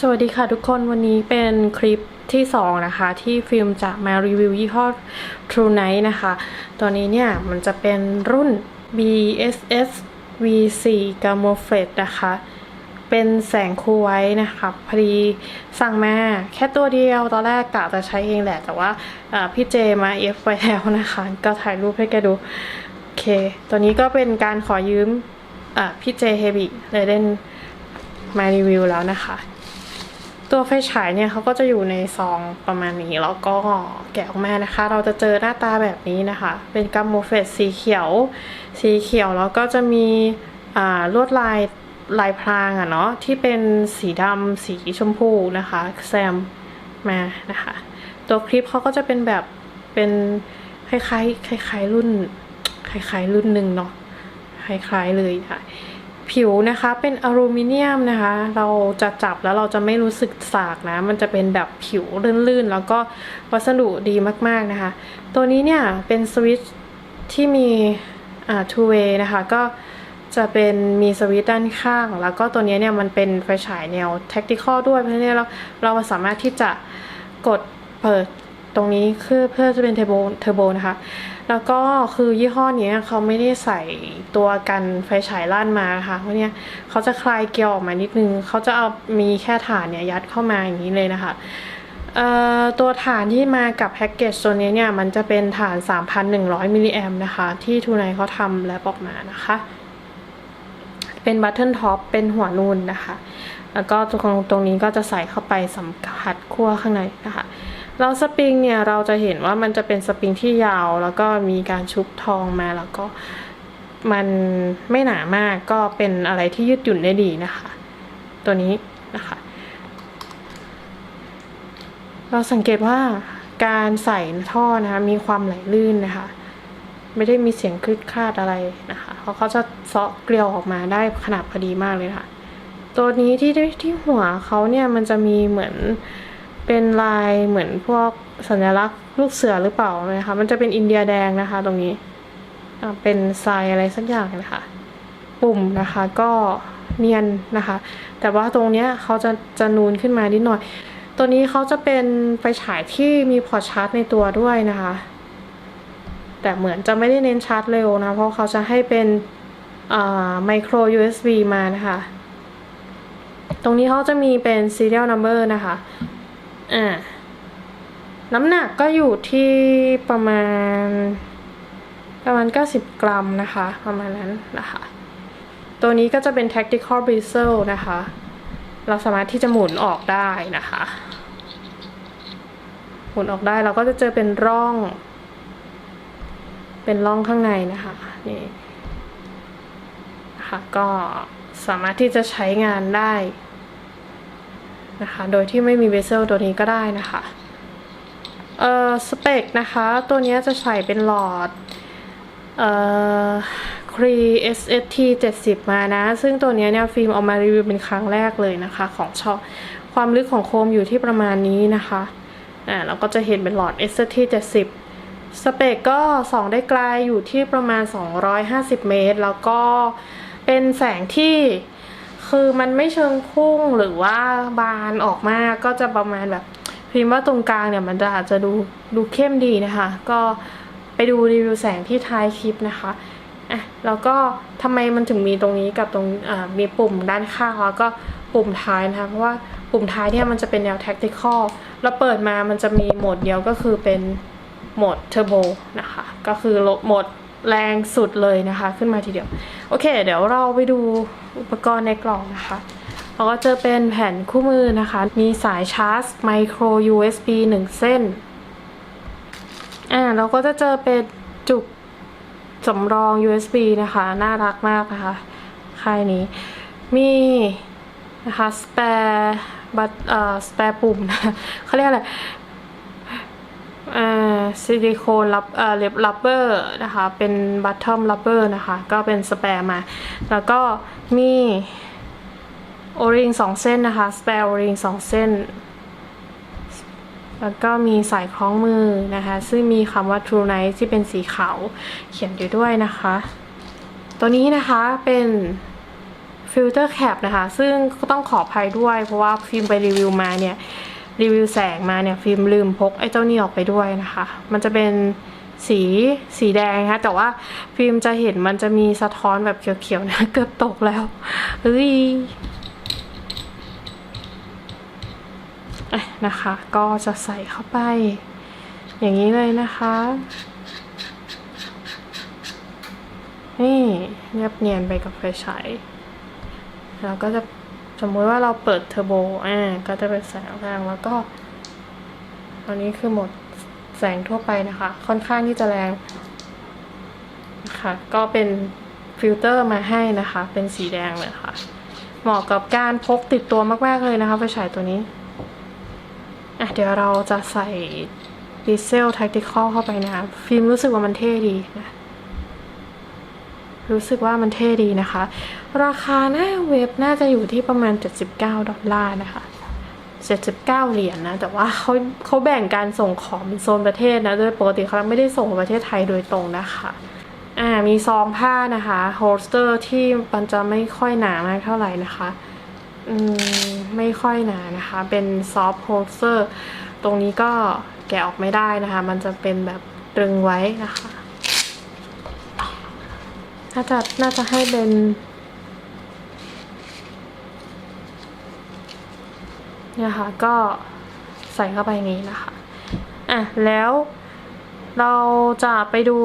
สวัสดีค่ะทุกคนวันนี้เป็นคลิปที่ 2 นะคะ ที่ฟิล์มจะมารีวิวยี่ห้อ True Night นะคะ ตัวนี้เนี่ย มันจะเป็นรุ่น BSS V4 Camouflage นะคะ เป็นแสงคูไว้นะคะพอดีสั่งมาแค่ตัวเดียว ตอนแรกกะจะใช้เองแหละ แต่ว่าพี่เจมาเอฟไปแล้วนะคะ ก็ถ่ายรูปให้แกดู เค ตัวนี้ก็เป็นการขอยืมอ่าพี่เจเฮบิเลยเล่นมารีวิวแล้วนะคะ ตัวไฟฉายเนี่ยเขาก็จะอยู่ในซองประมาณนี้ แล้วก็แกะออกมานะคะ เราจะเจอหน้าตาแบบนี้นะคะ เป็นกัมโมเฟตสีเขียว สีเขียวแล้วก็จะมีอ่าลวดลายลายพรางอะเนาะที่เป็นสีดำสีชมพูนะคะแซมมานะคะ ตัวคลิปเขาก็จะเป็นแบบเป็นคล้ายๆคล้ายๆรุ่น คล้ายๆรุ่นหนึ่งเนาะคล้ายๆเลยค่ะ ผิวนะคะเป็นอลูมิเนียมนะคะ เราจะจับแล้วเราจะไม่รู้สึกสากนะ มันจะเป็นแบบผิวลื่นๆ แล้วก็วัสดุดีมากๆนะคะ ตัวนี้เนี่ยเป็นสวิตช์ที่มีอ่า two way นะคะ ก็จะเป็นมีสวิตช์ด้านข้าง แล้วก็ตัวนี้เนี่ยมันเป็นไฟฉายแนว tactical ด้วยเพราะฉะนั้นเราเราสามารถที่จะกดเปิด ตรงนี้คือเพื่อจะเป็นเทอร์โบเทอร์โบนะคะ แล้วก็คือยี่ห้อนี้เขาไม่ได้ใส่ตัวกันไฟฉายลั่นมาค่ะเพราะเนี่ยเขาจะคลายเกลียวออกมานิดนึงเขาจะเอามีแค่ฐานเนี่ยยัดเข้ามาอย่างนี้เลยนะคะเอ่อตัวฐานที่มากับแพ็กเกจตัวนี้เนี่ย มันจะเป็นฐาน 3,100 มิลลิแอมนะคะ ที่ทูไนเขาทำและออกมานะคะ เป็นบัตเทิลท็อปเป็นหัวนูนนะคะ แล้วก็ตรงตรงนี้ก็จะใส่เข้าไปสัมผัสขั้วข้างในนะคะ เราสปริงเนี่ยเราจะเห็นว่ามันจะเป็นสปริงที่ยาวแล้วก็มีการชุบทองมาแล้วก็มันไม่หนามากก็เป็นอะไรที่ยืดหยุ่นได้ดีนะคะ ตัวนี้นะคะ เราสังเกตว่าการใส่ท่อนะคะมีความไหลลื่นนะคะ ไม่ได้มีเสียงคลืดคลาดอะไรนะคะเพราะเขาจะเซาะเกลียวออกมาได้ขนาดพอดีมากเลยค่ะ ตัวนี้ที่ที่หัวเขาเนี่ยมันจะมีเหมือน เป็นลายเหมือนพวกสัญลักษณ์ลูกเสือหรือเปล่านะคะ มันจะเป็นอินเดียแดงนะคะ ตรงนี้เป็นทรายอะไรสักอย่างนะคะปุ่มนะคะก็เนียนนะคะ แต่ว่าตรงเนี้ยเขาจะจะนูนขึ้นมานิดหน่อย ตัวนี้เขาจะเป็นไฟฉายที่มีพอร์ตชาร์จในตัวด้วยนะคะ แต่เหมือนจะไม่ได้เน้นชาร์จเร็วนะ เพราะเขาจะให้เป็นไมโคร USB มานะคะ ตรงนี้เขาจะมีเป็น serial number นะคะ อ่า น้ำหนักก็อยู่ที่ประมาณ ประมาณ 90 กรัมนะคะ ประมาณนั้นนะคะ ตัวนี้ก็จะเป็น tactical bezel นะคะ เราสามารถที่จะหมุนออกได้นะคะ หมุนออกได้เราก็จะเจอเป็นร่อง เป็นร่องข้างในนะคะ นี่นะคะก็สามารถที่จะใช้งานได้ นะคะ โดยที่ไม่มีเวเซลตัวนี้ก็ได้นะคะเอ่อสเปคนะคะ ตัวนี้จะใส่เป็นหลอดเอ่อ Cree SST 70 มานะ ซึ่งตัวนี้เนี่ยฟิล์มเอามารีวิวเป็นครั้งแรกเลยนะคะ ของช่อความลึกของโคมอยู่ที่ประมาณนี้นะคะอ่าเราก็จะเห็นเป็นหลอด SST 70 สเปกก็ส่องได้ไกลอยู่ที่ประมาณ 250 เมตร แล้วก็เป็นแสงที่ คือมันไม่เชิงพุ่งหรือว่าบานออกมาก็จะประมาณแบบพิมพ์ว่าตรงกลางเนี่ยมันจะอาจจะดูดูเข้มดีนะคะ ก็ไปดูรีวิวแสงที่ท้ายคลิปนะคะอะแล้วก็ทำไมมันถึงมีตรงนี้กับตรงมีปุ่มด้านข้างแล้วก็ปุ่มท้ายนะคะเพราะว่าปุ่มท้ายเนี่ยมันจะเป็นแนว tactical แล้วเปิดมามันจะมีโหมดเดียวก็คือเป็นโหมดเทอร์โบนะคะ ก็คือโหมด แรงสุดเลยนะคะ ขึ้นมาทีเดียว โอเค เดี๋ยวเราไปดูอุปกรณ์ในกล่องนะคะเราก็เจอเป็นแผ่นคู่มือนะคะ มีสายชาร์จไมโคร USB 1 เส้น อ่าเราก็จะเจอเป็นจุกสำรอง USB นะคะ น่ารักมากนะคะ ค่ายนี้ มีนะคะสเปร์บัตเอ่อสเปร์ปุ่ม เขาเรียกอะไร ซิลิโคนรับเอ่อเล็บรับเบอร์นะคะ เป็นบัตทอมรับเบอร์นะคะ ก็เป็นสแปร์มา แล้วก็มีโอริงสองเส้นนะคะสแปร์โอริงสองเส้น แล้วก็มีสายคล้องมือนะคะ ซึ่งมีคำว่า True Night ที่เป็นสีขาวเขียนอยู่ด้วยนะคะ ตัวนี้นะคะเป็นฟิลเตอร์แคปนะคะ ซึ่งต้องขออภัยด้วยเพราะว่าฟิล์มไปรีวิวมาเนี่ย รีวิวแสงมาเนี่ยฟิล์มลืมพกไอ้เจ้านี่ออกไปด้วยนะคะ มันจะเป็นสีสีแดงนะคะแต่ว่าฟิล์มจะเห็นมันจะมีสะท้อนแบบเขียวๆนะเกือบตกแล้วเฮ้ยนะคะ ก็จะใส่เข้าไป อย่างนี้เลยนะคะ นี่เนียบเนียนไปกับไฟฉายแล้วก็จะ สมมติว่าเราเปิดเทอร์โบอ่าก็จะเป็นแสงแรงแล้วก็ อันนี้คือหมดแสงทั่วไปนะคะ ค่อนข้างที่จะแรงนะคะก็เป็นฟิลเตอร์มาให้นะคะ เป็นสีแดงเลยค่ะ เหมาะกับการพกติดตัวมากๆเลยนะคะไฟฉายตัวนี้อะเดี๋ยวเราจะใส่ดีเซลแท็กติคอลเข้าไปนะคะ ฟิล์มรู้สึกว่ามันเท่ดีนะ รู้สึกว่ามันเท่ดีนะคะ ราคาหน้าเว็บน่าจะอยู่ที่ประมาณ 79 ดอลลาร์นะคะ 79 เหรียญนะ แต่ว่าเขาเขาแบ่งการส่งของเป็นโซนประเทศนะ โดยปกติเขาไม่ได้ส่งประเทศไทยโดยตรงนะคะอ่ามีซองผ้านะคะโฮสเตอร์ที่มันจะไม่ค่อยหนามากเท่าไหร่นะคะอืมไม่ค่อยหนานะคะ เป็นซอฟต์โฮสเตอร์ตรงนี้ก็แกะออกไม่ได้นะคะ มันจะเป็นแบบตรึงไว้นะคะ น่าจะน่าจะให้เป็น เนี่ยค่ะ ก็ใส่เข้าไปนี้นะคะ อะ แล้วเราจะไปดู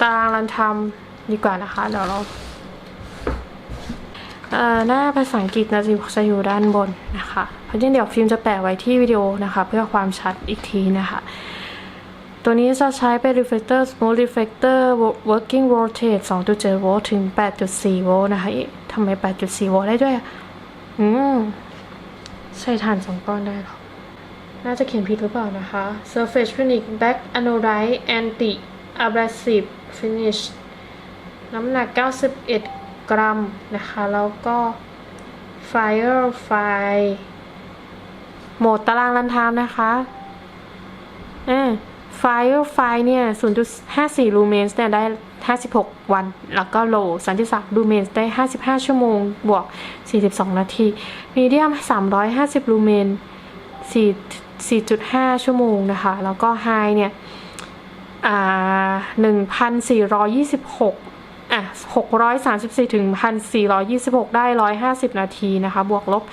ตารางรันทำดีกว่านะคะ เดี๋ยวเราเอ่อหน้าภาษาอังกฤษนะจะอยู่ด้านบนนะคะ เพราะฉะนั้นเดี๋ยวฟิล์มจะแปะไว้ที่วิดีโอนะคะ เพื่อความชัดอีกทีนะคะ ตัวนี้จะใช้เป็น reflector smooth reflector working voltage 2.7 โวลต์ถึง 8.4 โวลต์นะคะทำไม 8.4 โวลต์ได้ด้วย อืม ใช้ถ่านสองก้อนได้หรอ น่าจะเขียนผิดหรือเปล่านะคะ surface finish back anodized anti abrasive finish น้ำหนัก 91 กรัมนะคะ แล้วก็ fire file โหมดตารางรันทามนะคะอ่า fire file เนี่ย 0.54 lumens เนี่ยได้ 56 วัน แล้วก็ low 33 lumens ได้ 55 ชั่วโมง บวก 42 นาที medium 350 lumen 4 4.5 ชั่วโมงนะคะ แล้วก็ high เนี่ยอ่า1,426อะ634ถึง1,426 ได้ 150 นาทีนะคะ บวกลบ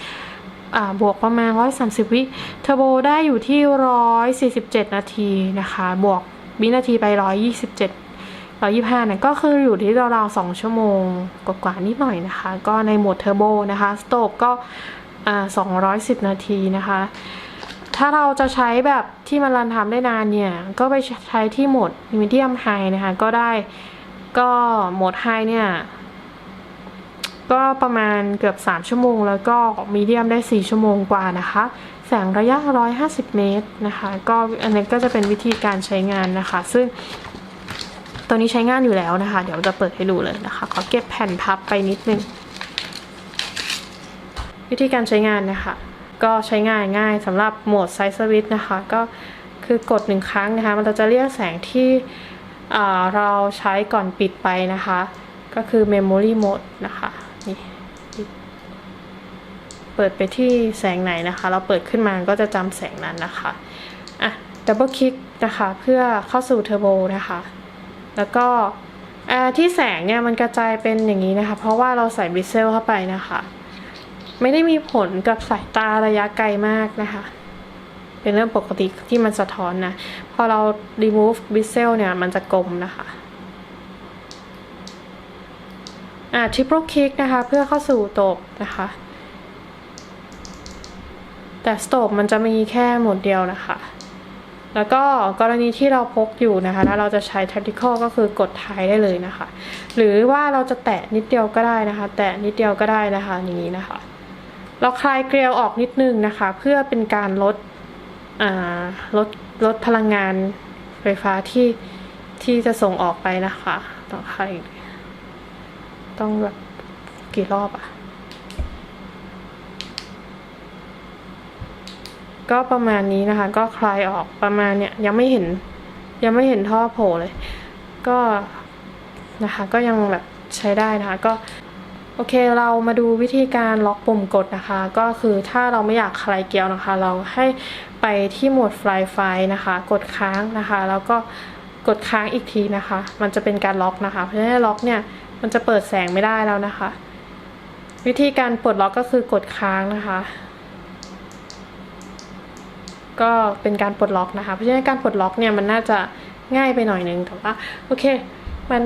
บวกประมาณ 130 วิเทอร์โบได้อยู่ที่ 147 นาทีนะคะ บวกวินาทีไป 127 125เนี่ยก็คืออยู่ที่ราวๆ2ชั่วโมงกว่าๆนิดหน่อยนะคะ ก็ในโหมดเทอร์โบนะคะสโตบก็อ่า210 นาทีนะคะ ถ้าเราจะใช้แบบที่มันรันทำได้นานเนี่ย ก็ไปใช้ที่โหมด medium high นะคะ ก็ได้ก็โหมด high เนี่ย ก็ประมาณเกือบ 3 ชั่วโมง แล้วก็มีเดียมได้ 4 ชั่วโมงกว่านะคะ แสงระยะ 150 เมตรนะคะ ก็อันนี้ก็จะเป็นวิธีการใช้งานนะคะ ซึ่งตัวนี้ใช้งานอยู่แล้วนะคะ เดี๋ยวจะเปิดให้ดูเลยนะคะ ขอเก็บแผ่นพับไปนิดนึง วิธีการใช้งานนะคะ ก็ใช้งานง่ายสำหรับโหมดไซส์สวิตนะคะ ก็คือกดหนึ่งครั้งนะคะ มันจะเรียกแสงที่เราใช้ก่อนปิดไปนะคะ ก็คือ Memory Mode นะคะ นี่เปิดไปที่แสงไหนนะคะ เราเปิดขึ้นมาก็จะจำแสงนั้นนะคะอะดับเบิลคลิกนะคะเพื่อเข้าสู่เทอร์โบนะคะ แล้วก็อ่าที่แสงเนี่ยมันกระจายเป็นอย่างนี้นะคะ เพราะว่าเราใส่บิเซลเข้าไปนะคะ ไม่ได้มีผลกับสายตาระยะไกลมากนะคะ เป็นเรื่องปกติที่มันสะท้อนนะ พอเรา remove bezel เนี่ยมันจะกลมนะคะ อ่า triple click นะคะ เพื่อเข้าสู่โตบนะคะ แต่สโตบมันจะมีแค่หมดเดียวนะคะ แล้วก็กรณีที่เราพกอยู่นะคะถ้าเราจะใช้ tactical ก็คือกดท้ายได้เลยนะคะ หรือว่าเราจะแตะนิดเดียวก็ได้นะคะ แตะนิดเดียวก็ได้นะคะอย่างนี้นะคะ เราคลายเกลียวออกนิดนึงนะคะ เพื่อเป็นการลดอ่าลดลดพลังงานไฟฟ้าที่ที่จะส่งออกไปนะคะต้องคลาย ต้องแบบกี่รอบอะก็ประมาณนี้นะคะ ก็คลายออกประมาณเนี้ยยังไม่เห็น ยังไม่เห็นท่อโผล่เลย ก็นะคะก็ยังแบบใช้ได้นะคะ ก็โอเคเรามาดูวิธีการล็อกปุ่มกดนะคะ ก็คือถ้าเราไม่อยากคลายเกียวนะคะ เราให้ไปที่โหมด Fly f i นะคะ กดค้างนะคะ แล้วก็กดค้างอีกทีนะคะ มันจะเป็นการล็อกนะคะ เพราะฉะนั้นล็อกเนี่ย มันจะเปิดแสงไม่ได้แล้วนะคะ วิธีการปลดล็อกก็คือกดค้างนะคะ ก็เป็นการปลดล็อกนะคะ เพราะฉะนั้นการปลดล็อกเนี่ยมันน่าจะง่ายไปหน่อยนึงแต่ว่าโอเค มัน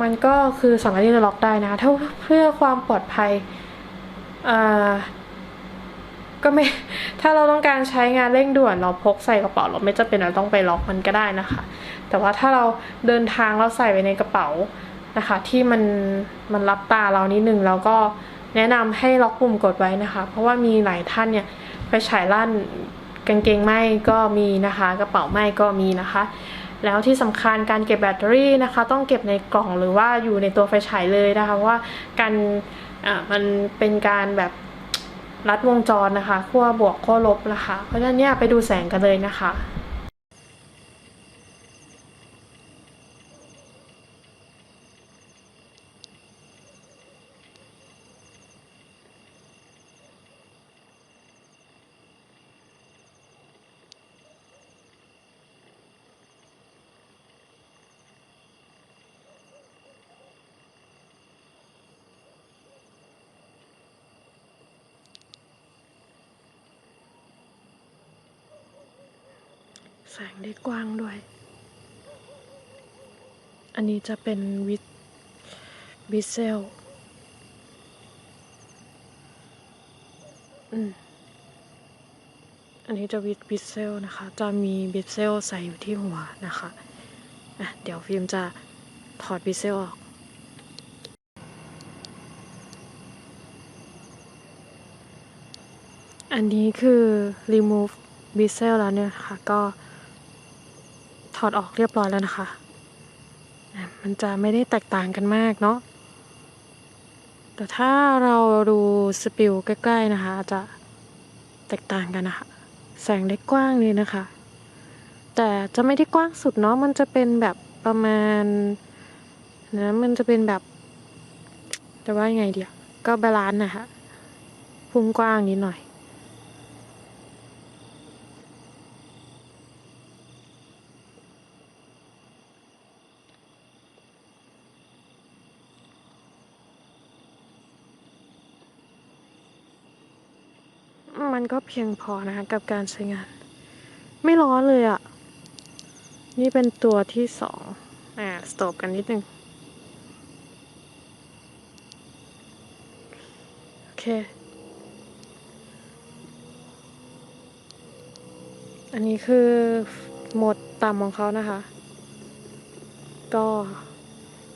มันก็คือสามารถที่จะล็อกได้นะคะถ้าเพื่อความปลอดภัยก็ไม่ ถ้าเราต้องการใช้งานเร่งด่วนเราพกใส่กระเป๋าเราไม่จำเป็นเราต้องไปล็อกมันก็ได้นะคะ แต่ว่าถ้าเราเดินทางเราใส่ไว้ในกระเป๋า นะคะ ที่มันมันรับตาเรานิดนึงแล้วก็แนะนำให้ล็อกปุ่มกดไว้นะคะ เพราะว่ามีหลายท่านเนี่ยไปฉายลั่นกางเกงไหมก็มีนะคะ กระเป๋าไหมก็มีนะคะ แล้วที่สำคัญการเก็บแบตเตอรี่นะคะ ต้องเก็บในกล่องหรือว่าอยู่ในตัวไฟฉายเลยนะคะเพราะว่าการอ่ามันเป็นการแบบรัดวงจรนะคะขั้วบวกขั้วลบนะคะ เพราะฉะนั้นเนี่ยไปดูแสงกันเลยนะคะ แสงได้กว้างด้วย อันนี้จะเป็นวิดวิเซลอืมอันนี้จะวิดบิเซลนะคะ จะมีบิเซลใส่อยู่ที่หัวนะคะะเดี๋ยวฟิล์มจะถอดบิเซลออกอันนี้คือ remove b i s e l แล้วเนี่ยค่ะ ก็ อดออกเรียบร้อยแล้วนะคะอะมันจะไม่ได้แตกต่างกันมากเนาะ แต่ถ้าเราดูสปิลใกล้ ๆนะคะอาจจะแตกต่างกันนะคะ แสงได้กว้างเลยนะคะ แต่จะไม่ได้กว้างสุดเนาะ มันจะเป็นแบบประมาณนะมันจะเป็นแบบจะว่ายังไงเดียวก็บาลานซ์นะคะพุงกว้างนิดหน่อย มันก็เพียงพอนะคะกับการใช้งาน ไม่ร้อนเลยอะ่ะ นี่เป็นตัวที่สองอ่าสต็อปกันนิดนึง โอเค อันนี้คือโหมดต่ำของเขานะคะ ก็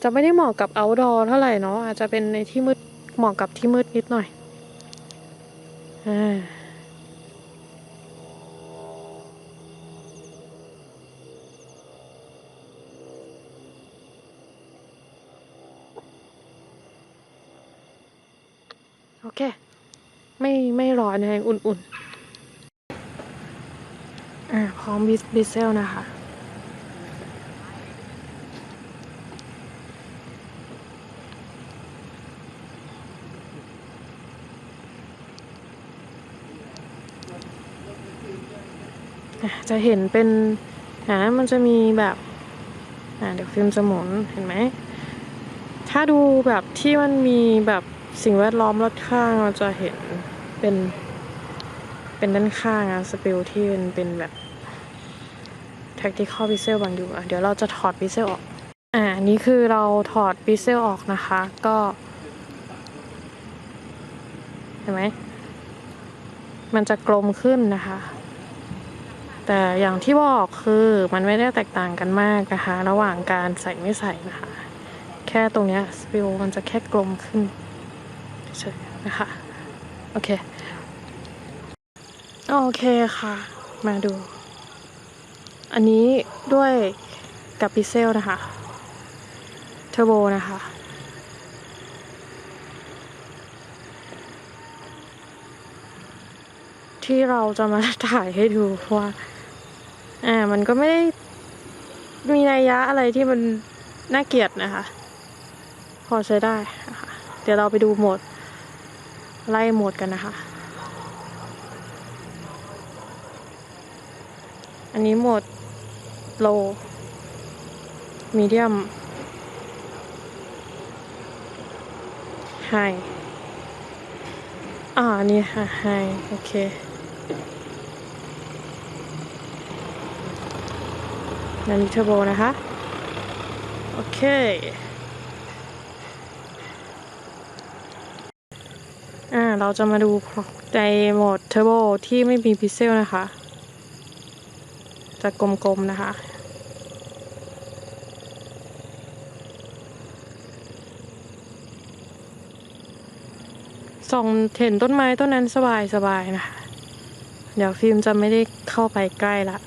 จะไม่ได้เหมาะกับ outdoor เท่าไหร่เนาะอาจจะเป็นในที่มืดเหมาะกับที่มืดนิดหน่อยอ่า อเค ไม่ไม่ร้อนนะอุ่นๆ อ่าพร้อมบิสบิเซลนะคะจะเห็นเป็นอ่ามันจะมีแบบอ่าเดี๋ยวฟิล์มจะหมุนเห็นไหม ถ้าดูแบบที่มันมีแบบ สิ่งแวดล้อมรอบข้างเราจะเห็นเป็น เป็นด้านข้างอะสปิลที่เป็นเป็นแบบ tactical pixel บางอยู่อะเดี๋ยวเราจะถอด pixel ออก อ่านนี้คือเราถอด pixel ออกนะคะ ก็ เห็นไหม มันจะกลมขึ้นนะคะ แต่อย่างที่บอกคือมันไม่ได้แตกต่างกันมากนะคะ ระหว่างการใส่ไม่ใส่นะคะ แค่ตรงเนี้ยสปิลมันจะแค่กลมขึ้น เฉยๆนะคะ โอเค โอเคค่ะ มาดู อันนี้ด้วยกับพิเซลนะคะ เทอร์โบนะคะที่เราจะมาถ่ายให้ดูเพราะว่า อ่า มันก็ไม่ได้มีนัยยะอะไรที่มันน่าเกลียดนะคะ พอใช้ได้นะคะเดี๋ยวเราไปดูโหมด ไล่โหมดกันนะคะ อันนี้โหมด low medium high อ่านี่ค่ะ high โอเคอันนี้เทอร์โบนะคะ โอเค อ่า เราจะมาดูในโหมดเทอร์โบที่ไม่มีพิเซลนะคะ จะกลมๆนะคะ ส่องเห็นต้นไม้ต้นนั้นสบายสบายๆนะคะ เดี๋ยวฟิล์มจะไม่ได้เข้าไปใกล้ละ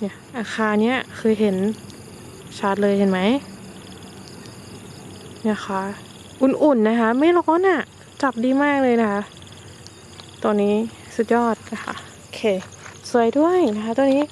เนี่ยอาคารเนี้ยคือเห็นชัดเลยเห็นไหมเนี่ยค่ะ อุ่นๆนะคะ ไม่ร้อนอะ่ะ จับดีมากเลยนะคะ ตัวนี้สุดยอดนะคะโอเค สวยด้วยนะคะ ตัวนี้